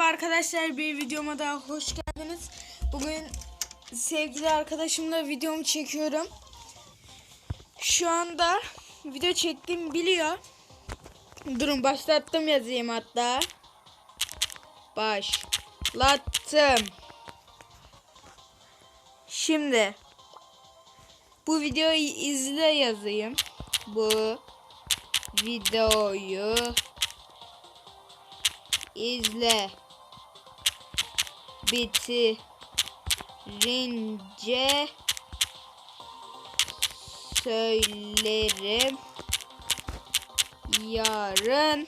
Merhaba arkadaşlar bir videoma daha hoş geldiniz. Bugün sevgili arkadaşımla videomu çekiyorum. Şu anda video çektiğimi biliyor. Durun başlattım yazayım hatta. Başlattım. Şimdi bu videoyu izle yazayım. Bu videoyu izle bitirince söylerim. Yarın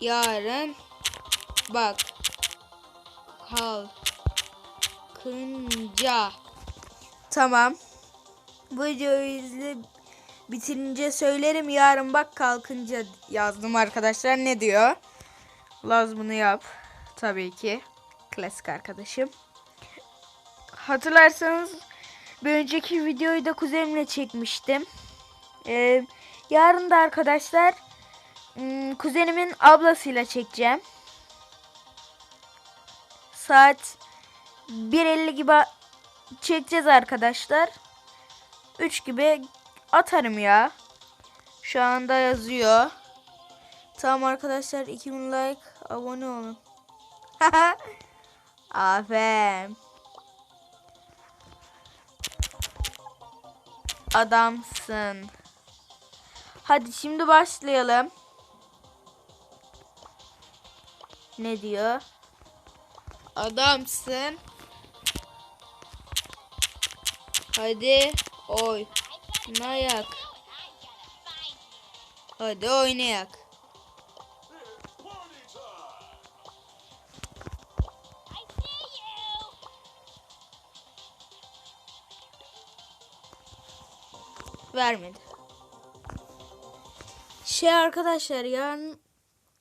yarın bak kalkınca. Tamam. Bu videoyu izle bitirince söylerim. Yarın bak kalkınca yazdım arkadaşlar. Ne diyor Laz bunu yap. Tabii ki. Klasik arkadaşım. Hatırlarsanız bir önceki videoyu da kuzenimle çekmiştim. Ee, yarın da arkadaşlar hmm, kuzenimin ablasıyla çekeceğim. Saat 1.50 gibi çekeceğiz arkadaşlar. 3 gibi atarım ya. Şu anda yazıyor. Tamam arkadaşlar 2000 like abone olun. Aferin. Adamsın. Hadi şimdi başlayalım. Ne diyor? Adamsın. Hadi oy. Oynayak. Hadi oynayak. Vermedi. Şey arkadaşlar yarın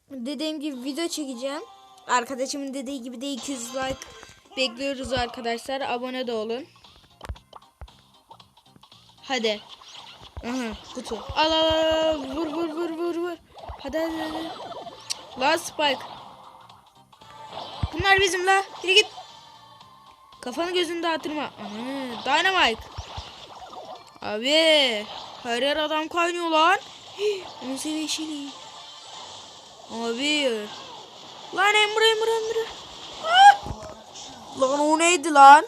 dediğim gibi video çekeceğim. Arkadaşımın dediği gibi de 200 like bekliyoruz arkadaşlar. Abone de olun. Hadi. Aha kutu. Al al al. Vur vur vur vur vur. Hadi hadi hadi. La Spike. Bunlar bizim la. Yürü git. Kafanı gözünü dağıtırma. Aha, Dynamite. Abi. Her yer adam kaynıyor lan. Onu seviye şeyi. Abi. Lan Emre Emre Emre. Lan o neydi lan?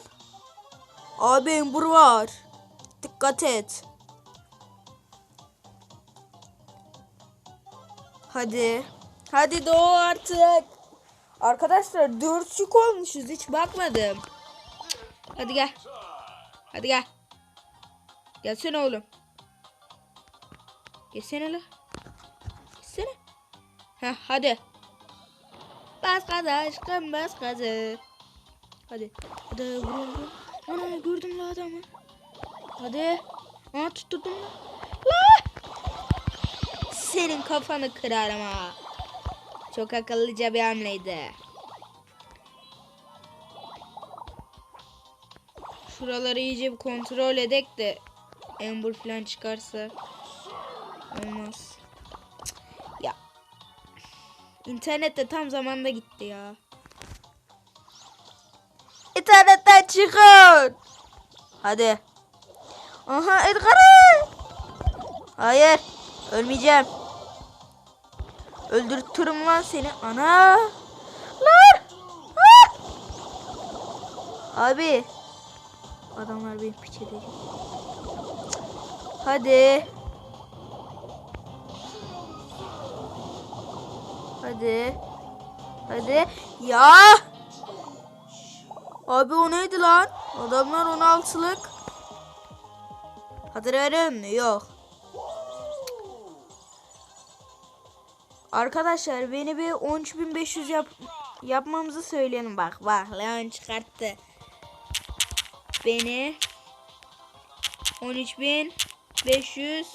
Abi Ember var. Dikkat et. Hadi. Hadi doğu artık. Arkadaşlar dört yük olmuşuz. Hiç bakmadım. Hadi gel. Hadi gel. Gelsene oğlum. Gelsene la. Gelsene. Heh hadi. Bas gaza aşkım bas gazı. Hadi. Hadi vurun. Ana gördüm la adamı. Hadi. Aa tutturdum la. La. Senin kafanı kırarım ha. Çok akıllıca bir hamleydi. Şuraları iyice bir kontrol edek de Ember falan çıkarsa olmaz. Ya. İnternet de tam zamanda gitti ya. İnternetten çıkın. Hadi. Aha Edgar'ı. Hayır. Ölmeyeceğim. Öldürtürüm lan seni. Ana. Lan. Ah! Abi. Adamlar beni piç edecek. Hadi. Hadi. Hadi. Ya. Abi o neydi lan? Adamlar 16'lık. Hadi verin. Yok. Arkadaşlar beni bir 13500 yap yapmamızı söyleyin bak bak Leon çıkarttı. Beni 13500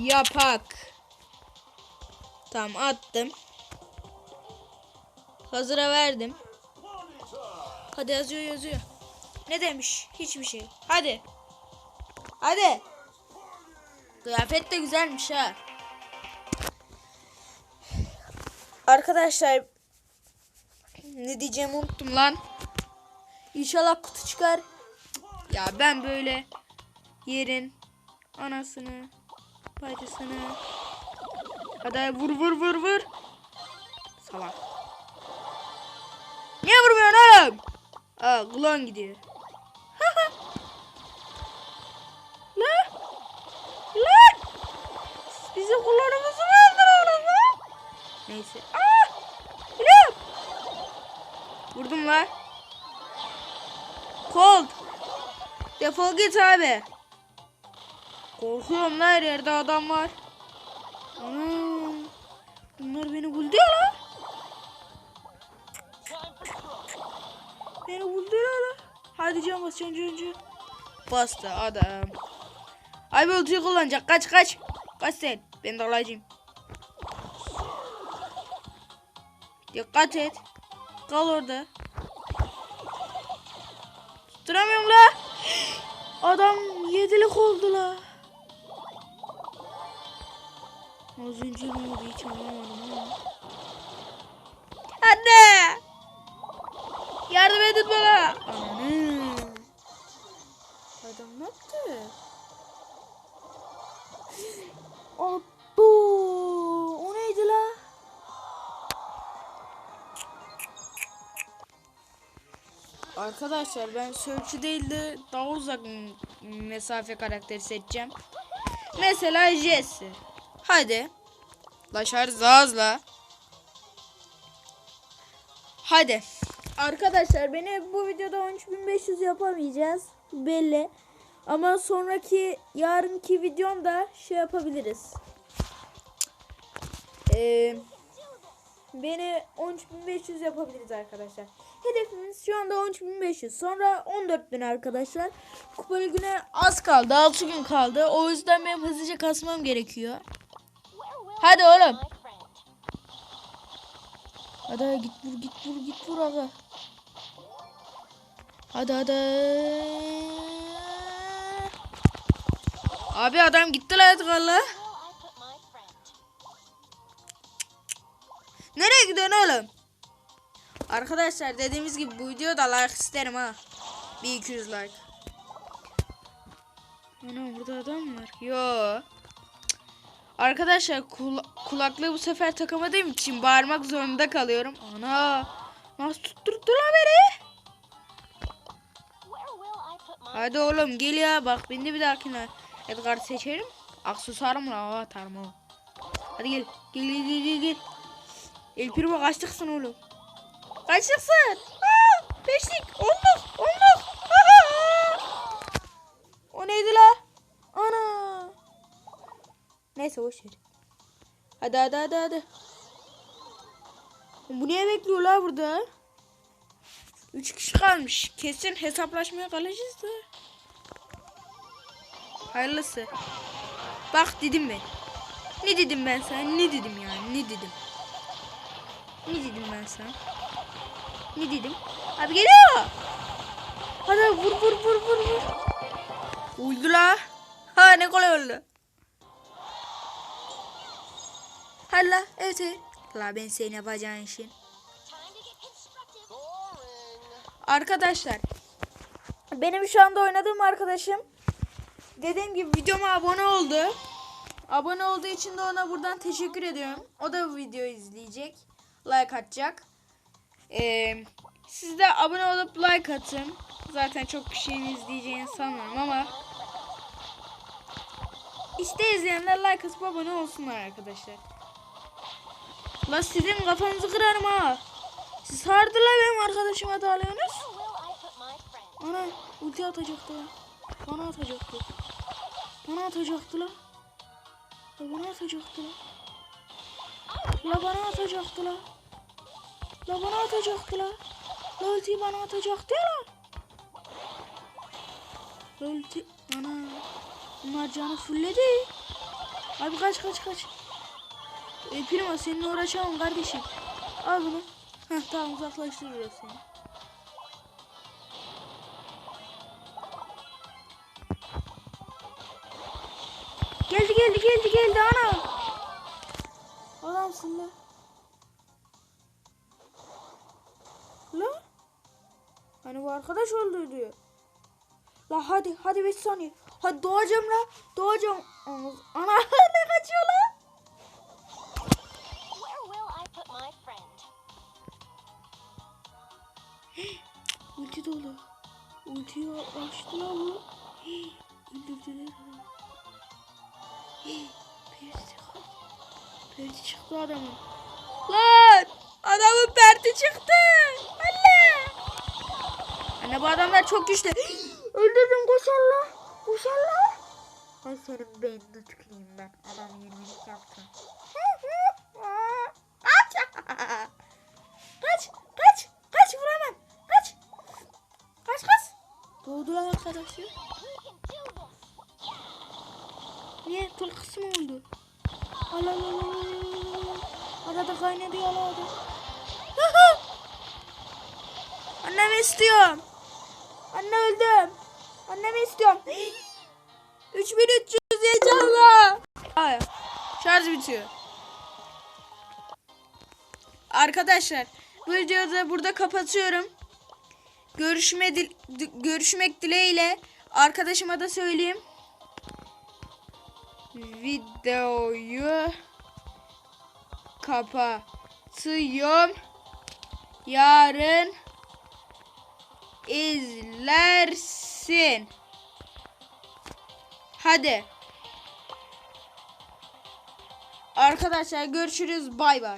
yapak. Tamam attım. Hazıra verdim. Hadi yazıyor yazıyor. Ne demiş? Hiçbir şey. Hadi. Hadi. Kıyafet de güzelmiş ha. Arkadaşlar ne diyeceğimi unuttum lan. İnşallah kutu çıkar. Ya ben böyle yerin anasını bacısını hadi vur vur vur vur. Salak. Niye vurmuyorsun oğlum? Aa kulağın gidiyor. Lan! Lan! Siz Bizim kulağımızı mı öldürüyorsunuz lan? Neyse. Aa! Biliyorum. Vurdum lan. Colt. Defol git abi. Korkuyorum her yerde adam var. Ana. Bunlar beni buldu ya lan. Beni buldu ya lan. Hadi can bas can can can. Bastı adam. Abi ultiyi kullanacak. Kaç kaç. Kaç sen. Ben de alacağım. Dikkat et. Kal orada. Tutturamıyorum la. Adam yedilik oldu la. Az önce ne oldu hiç anlamadım ama. Anne! Yardım edin bana. Anne. Adam ne yaptı? Abo! O neydi la? Arkadaşlar ben Search'ü değil de daha uzak mesafe karakteri seçeceğim. Mesela Jesse. Hadi. Laşarız hızla. Hadi. Arkadaşlar beni bu videoda 13500 yapamayacağız. Belli. Ama sonraki yarınki videomda şey yapabiliriz. Ee, beni 13500 yapabiliriz arkadaşlar. Hedefimiz şu anda 13500. Sonra 14000 arkadaşlar. Kupa güne az kaldı. 6 gün kaldı. O yüzden benim hızlıca kasmam gerekiyor. Hadi oğlum. Hadi git vur git vur git vur aga. Hadi hadi. Abi adam gitti lan Edgar'la. Nereye gidiyorsun oğlum? Arkadaşlar dediğimiz gibi bu videoda like isterim ha. Bir 200 like. Ana burada adam var. Yo. Arkadaşlar kula- kulaklığı bu sefer takamadığım için bağırmak zorunda kalıyorum. Ana. Nasıl tutturdu lan beni? Hadi oğlum gel ya bak beni de bir dahakine Edgar seçerim. Aksesuarımla hava atarım o. Hadi gel. Gel gel gel gel. gel. El kaçtıksın oğlum. Kaçtıksın. Aa, beşlik. Onluk. Onluk. Aa! O neydi la? Ana. Neyse boş ver. Hadi hadi hadi hadi. Bu niye bekliyor la burada? Üç kişi kalmış. Kesin hesaplaşmaya kalacağız da. Hayırlısı. Bak dedim ben. Ne dedim ben sana? Ne dedim yani? Ne dedim? Ne dedim ben sana? Ne dedim? Abi geliyor. Hadi vur vur vur vur vur. Uydu la. Ha ne kolay oldu. Hadi la evet evet. La ben senin yapacağın işin. Arkadaşlar Benim şu anda oynadığım arkadaşım dediğim gibi videoma abone oldu. Abone olduğu için de ona buradan teşekkür ediyorum. O da bu videoyu izleyecek. Like atacak. Ee, siz de abone olup like atın. Zaten çok kişinin izleyeceğini sanmıyorum ama işte izleyenler like atıp abone olsunlar arkadaşlar. La sizin kafanızı kırarım ha. Siz hardılar benim arkadaşıma dağılıyorsunuz. Ana ulti atacaktı. Bana atacaktı. Bana atacaktı lan. La bana atacaktı lan. La bana atacaktı lan. La bana atacaktı lan. La ultiyi bana atacaktı lan. La ulti... Ana. Bunlar canı fulledi. Abi kaç kaç kaç. E, Prima seninle uğraşamam kardeşim. Al bunu. Heh tamam uzaklaştırıyoruz seni. Geldi geldi geldi geldi ana. Adamsın la. La? Hani bu arkadaş öldürdü. La hadi hadi 5 saniye. Hadi doğacağım la. Doğacağım. Ana ne kaçıyor la? Ulti dolu. Ultiyi açtılar mı? Öldürdüler onu. Perdi çıktı. Perdi çıktı adamın. Lan! Adamın perdi çıktı. Anne! Anne bu adamlar çok güçlü. Öldürdüm koşarla. Koşarla. Ay senin beynini tüküreyim ben. Adam 20'lik yaptı. Kaç! Kaç! Kaç! Kaç vuramam! Kaç! Kaç kaç! Doğdular arkadaşlar. We can do this. Niye? Tul kısmı oldu. Al al al al, al. Arada kaynadı ya arada. Annemi istiyorum. Anne öldüm. Annemi istiyorum. 3300 heyecanla. Hayır. Şarj bitiyor. Arkadaşlar bu videoyu da burada kapatıyorum. Görüşme dil- di- görüşmek dileğiyle arkadaşıma da söyleyeyim. Videoyu kapatıyorum. Yarın izlersin. Hadi. Arkadaşlar görüşürüz. Bay bay.